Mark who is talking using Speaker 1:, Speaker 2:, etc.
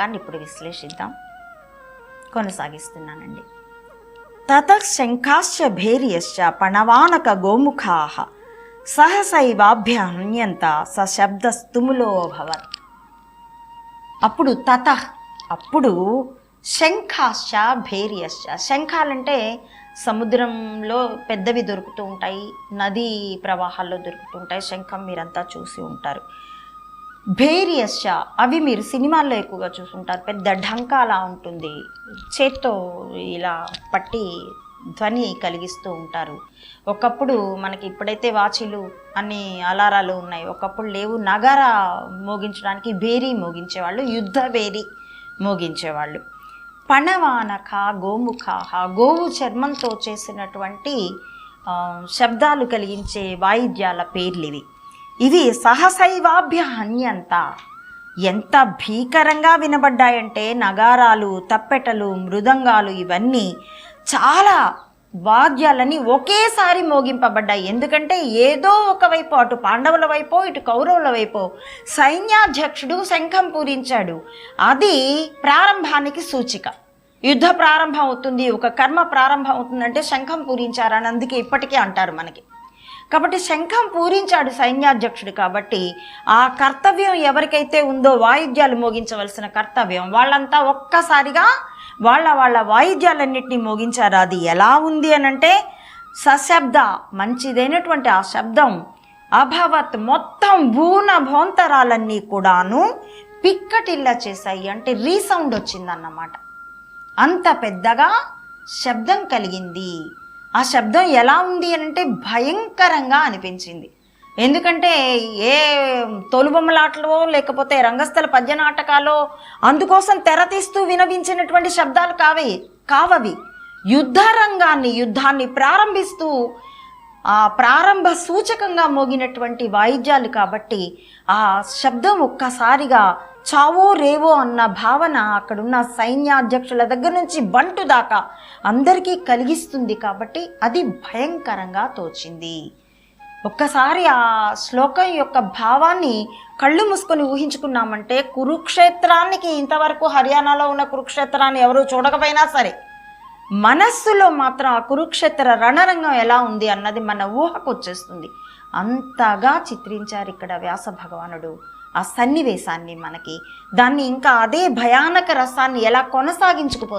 Speaker 1: శ్లోకాన్ని ఇప్పుడు విశ్లేషిద్దాం. కొనసాగిస్తున్నానండి. తత శంఖాశ్చ భేర్యశ్చ పణవానక గోముఖా సహసైవాభ్యహన్యంత సశబ్దస్తుములో భవత్. అప్పుడు తత అప్పుడు శంఖాశ్చ భేర్యశ్చ. శంఖాలంటే సముద్రంలో పెద్దవి దొరుకుతూ ఉంటాయి నదీ ప్రవాహాల్లో దొరుకుతూ ఉంటాయి శంఖం మీరంతా చూసి ఉంటారు. భేరియశ్చ అవి మీరు సినిమాల్లో ఎక్కువగా చూసుంటారు. పెద్ద ఢంకా అలా ఉంటుంది. చేత్తో ఇలా పట్టి ధ్వని కలిగిస్తూ ఉంటారు. ఒకప్పుడు మనకి ఇప్పుడైతే వాచీలు అన్ని అలారాలు ఉన్నాయి. ఒకప్పుడు లేవు. నగర మోగించడానికి బేరీ మోగించేవాళ్ళు యుద్ధ బేరీ మోగించేవాళ్ళు. పణవానక గోముఖాహ గోవు చర్మంతో చేసినటువంటి శబ్దాలు కలిగించే వాయిద్యాల పేర్లు ఇవి ఇవి సహసైవాభ్య హన్యంత ఎంత భీకరంగా వినబడ్డాయంటే నగారాలు తప్పెటలు మృదంగాలు ఇవన్నీ చాలా వాద్యాలని ఒకేసారి మోగింపబడ్డాయి. ఎందుకంటే ఏదో ఒకవైపు అటు పాండవుల వైపు ఇటు కౌరవుల వైపు సైన్యాధ్యక్షుడు శంఖం పూరించాడు. అది ప్రారంభానికి సూచిక. యుద్ధ ప్రారంభం అవుతుంది ఒక కర్మ ప్రారంభం అవుతుందంటే శంఖం పూరించారని అందుకే ఇప్పటికీ అంటారు మనకి. కాబట్టి శంఖం పూరించాడు సైన్యాధ్యక్షుడు కాబట్టి ఆ కర్తవ్యం ఎవరికైతే ఉందో వాయిద్యాలు మోగించవలసిన కర్తవ్యం వాళ్ళంతా ఒక్కసారిగా వాళ్ళ వాళ్ళ వాయిద్యాలన్నింటినీ మోగించారు. అది ఎలా ఉంది అని అంటే సశబ్ద మంచిదైనటువంటి ఆ శబ్దం అభవత్ మొత్తం భూన భోంతరాలన్నీ కూడాను పిక్కటిల్లా చేశాయి అంటే రీసౌండ్ వచ్చిందన్నమాట. అంత పెద్దగా శబ్దం కలిగింది. ఆ శబ్దం ఎలా ఉంది అని అంటే భయంకరంగా అనిపించింది. ఎందుకంటే ఏ తొలుబొమ్మలాటలో లేకపోతే రంగస్థల పద్య నాటకాలో అందుకోసం తెర తీస్తూ వినవించినటువంటి శబ్దాలు కావే కావవి. యుద్ధ రంగాన్ని యుద్ధాన్ని ప్రారంభిస్తూ ఆ ప్రారంభ సూచకంగా మోగినటువంటి వాయిద్యాలు కాబట్టి ఆ శబ్దం ఒక్కసారిగా చావో రేవో అన్న భావన అక్కడున్న సైన్యాధ్యక్షుల దగ్గర నుంచి బంటు దాకా అందరికీ కలిగిస్తుంది కాబట్టి అది భయంకరంగా తోచింది. ఒక్కసారి ఆ శ్లోకం యొక్క భావాన్ని కళ్ళు మూసుకొని ఊహించుకున్నామంటే కురుక్షేత్రానికి ఇంతవరకు హర్యానాలో ఉన్న కురుక్షేత్రాన్ని ఎవరు చూడకపోయినా సరే మనస్సులో మాత్రం ఆ కురుక్షేత్ర రణరంగం ఎలా ఉంది అన్నది మన ఊహకు వచ్చేస్తుంది. అంతగా చిత్రించారు ఇక్కడ వ్యాస భగవానుడు. ఆ సన్నివేశాన్ని మనకి దాన్ని ఇంకా అదే భయానక రసాన్ని ఎలా కొనసాగించుకుపోతుంది